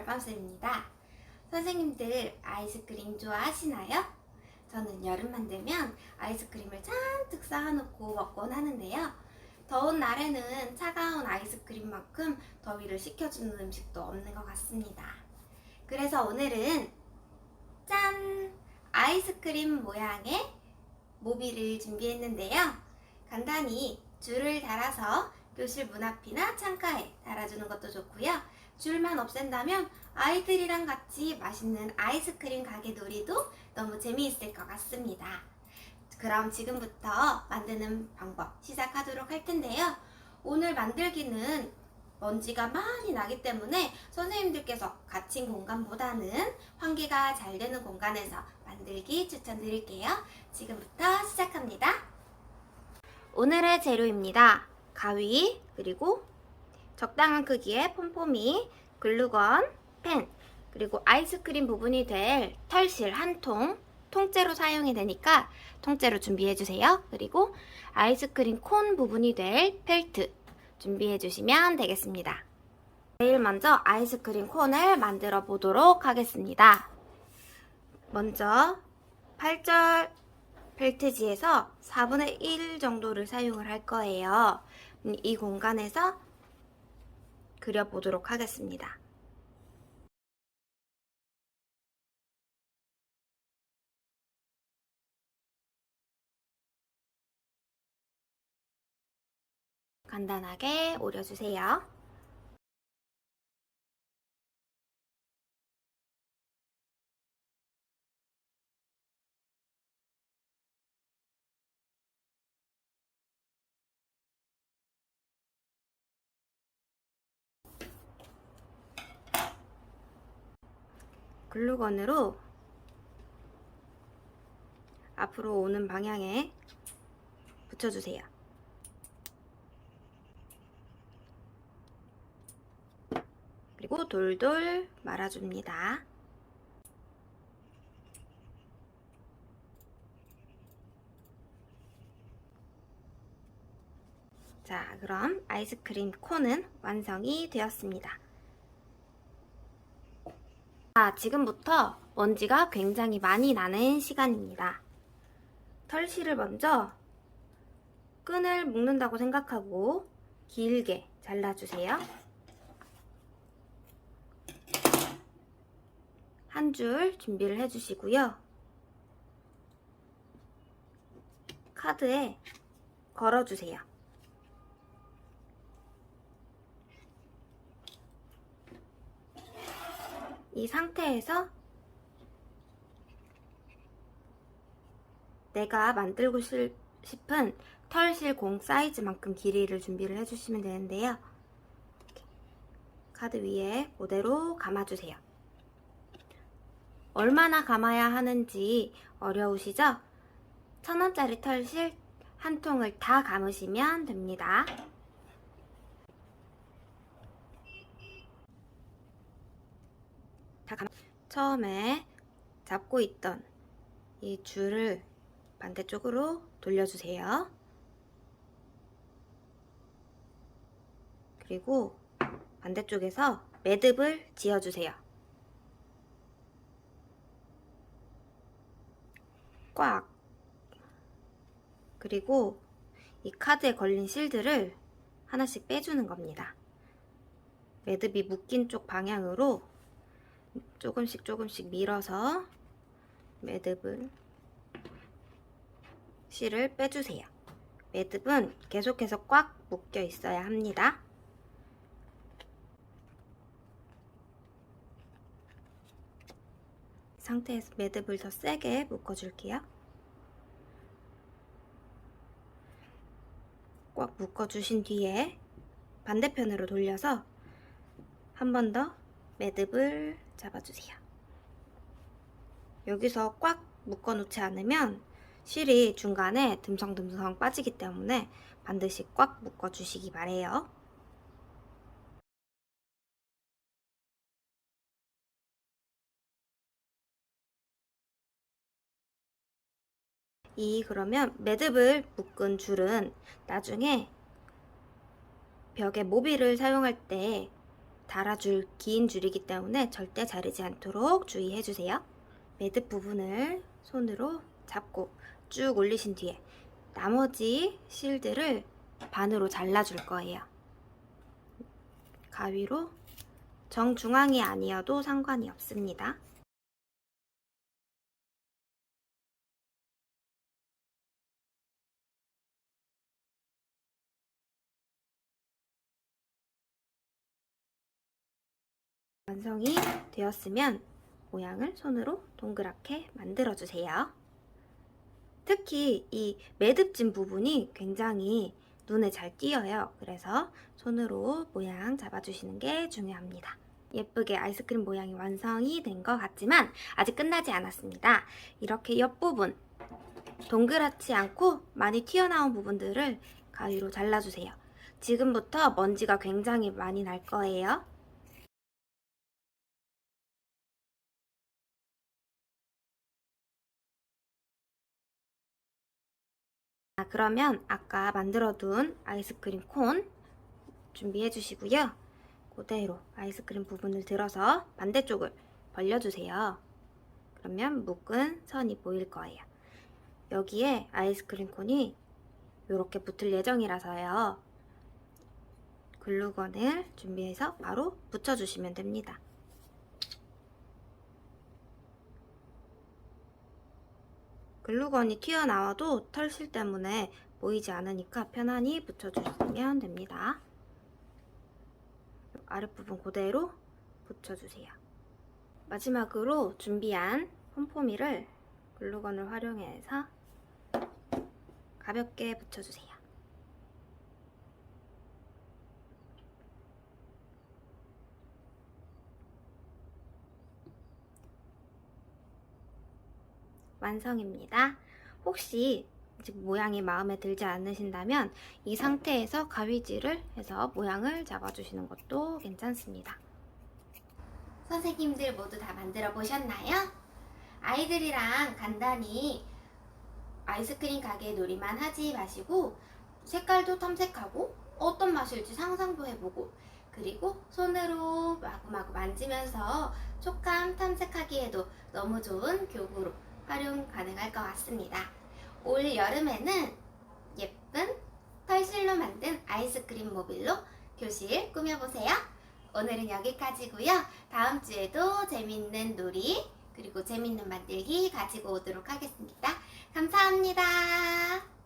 별밤쌤입니다. 선생님들 아이스크림 좋아하시나요? 저는 여름만 되면 아이스크림을 잔뜩 쌓아놓고 먹곤 하는데요. 더운 날에는 차가운 아이스크림만큼 더위를 식혀주는 음식도 없는 것 같습니다. 그래서 오늘은 짠! 아이스크림 모양의 모비를 준비했는데요. 간단히 줄을 달아서 교실 문 앞이나 창가에 달아주는 것도 좋고요. 줄만 없앤다면 아이들이랑 같이 맛있는 아이스크림 가게 놀이도 너무 재미있을 것 같습니다. 그럼 지금부터 만드는 방법 시작하도록 할 텐데요. 오늘 만들기는 먼지가 많이 나기 때문에 선생님들께서 갇힌 공간보다는 환기가 잘 되는 공간에서 만들기 추천드릴게요. 지금부터 시작합니다. 오늘의 재료입니다. 가위, 그리고 적당한 크기의 폼폼이, 글루건, 펜, 그리고 아이스크림 부분이 될 털실 한 통, 통째로 사용이 되니까 통째로 준비해 주세요. 그리고 아이스크림 콘 부분이 될 펠트 준비해 주시면 되겠습니다. 제일 먼저 아이스크림 콘을 만들어 보도록 하겠습니다. 먼저 8절 펠트지에서 4분의 1 정도를 사용을 할 거예요. 음, 이 공간에서 그려보도록 하겠습니다. 간단하게 오려주세요. 글루건으로 앞으로 오는 방향에 붙여주세요. 그리고 돌돌 말아줍니다. 자, 그럼 아이스크림 콘은 완성이 되었습니다. 자, 지금부터 먼지가 굉장히 많이 나는 시간입니다. 털실을 먼저 끈을 묶는다고 생각하고 길게 잘라주세요. 한 줄 준비를 해주시고요. 카드에 걸어주세요. 이 상태에서 내가 만들고 실- 싶은 털실 공 사이즈만큼 길이를 준비를 해주시면 되는데요. 카드 위에 그대로 감아주세요. 얼마나 감아야 하는지 어려우시죠? 천 원짜리 털실 한 통을 다 감으시면 됩니다. 다 감... 처음에 잡고 있던 이 줄을 반대쪽으로 돌려주세요. 그리고 반대쪽에서 매듭을 지어주세요. 꽉. 그리고 이 카드에 걸린 실드를 하나씩 빼주는 겁니다. 매듭이 묶인 쪽 방향으로 조금씩 조금씩 밀어서 매듭을 실을 빼주세요. 매듭은 계속해서 꽉 묶여 있어야 합니다. 이 상태에서 매듭을 더 세게 묶어줄게요. 꽉 묶어주신 뒤에 반대편으로 돌려서 한 번 더 매듭을 잡아주세요. 여기서 꽉 묶어놓지 않으면 실이 중간에 듬성듬성 빠지기 때문에 반드시 꽉 묶어주시기 바래요. 이 그러면 매듭을 묶은 줄은 나중에 벽에 모비를 사용할 때 달아줄 긴 줄이기 때문에 절대 자르지 않도록 주의해 주세요. 매듭 부분을 손으로 잡고 쭉 올리신 뒤에 나머지 실들을 반으로 잘라줄 거예요. 가위로 정중앙이 아니어도 상관이 없습니다. 완성이 되었으면 모양을 손으로 동그랗게 만들어 주세요. 특히 이 매듭진 부분이 굉장히 눈에 잘 띄어요. 그래서 손으로 모양 잡아주시는 게 중요합니다. 예쁘게 아이스크림 모양이 완성이 된 것 같지만 아직 끝나지 않았습니다. 이렇게 옆부분 동그랗지 않고 많이 튀어나온 부분들을 가위로 잘라주세요. 지금부터 먼지가 굉장히 많이 날 거예요. 자, 그러면 아까 만들어둔 아이스크림 콘 준비해 주시고요. 그대로 아이스크림 부분을 들어서 반대쪽을 벌려주세요. 그러면 묶은 선이 보일 거예요. 여기에 아이스크림 콘이 이렇게 붙을 예정이라서요. 글루건을 준비해서 바로 붙여주시면 됩니다. 글루건이 튀어나와도 털실 때문에 보이지 않으니까 편안히 붙여주시면 됩니다. 아랫부분 그대로 붙여주세요. 마지막으로 준비한 폼포미를 글루건을 활용해서 가볍게 붙여주세요. 완성입니다. 혹시 지금 모양이 마음에 들지 않으신다면 이 상태에서 가위질을 해서 모양을 잡아주시는 것도 괜찮습니다. 선생님들 모두 다 만들어 보셨나요? 아이들이랑 간단히 아이스크림 가게 놀이만 하지 마시고 색깔도 탐색하고 어떤 맛일지 상상도 해보고 그리고 손으로 마구마구 만지면서 촉감 탐색하기에도 너무 좋은 교구로 활용 가능할 것 같습니다. 올 여름에는 예쁜 털실로 만든 아이스크림 모빌로 교실 꾸며보세요. 오늘은 여기까지고요. 다음 주에도 재밌는 놀이 그리고 재밌는 만들기 가지고 오도록 하겠습니다. 감사합니다.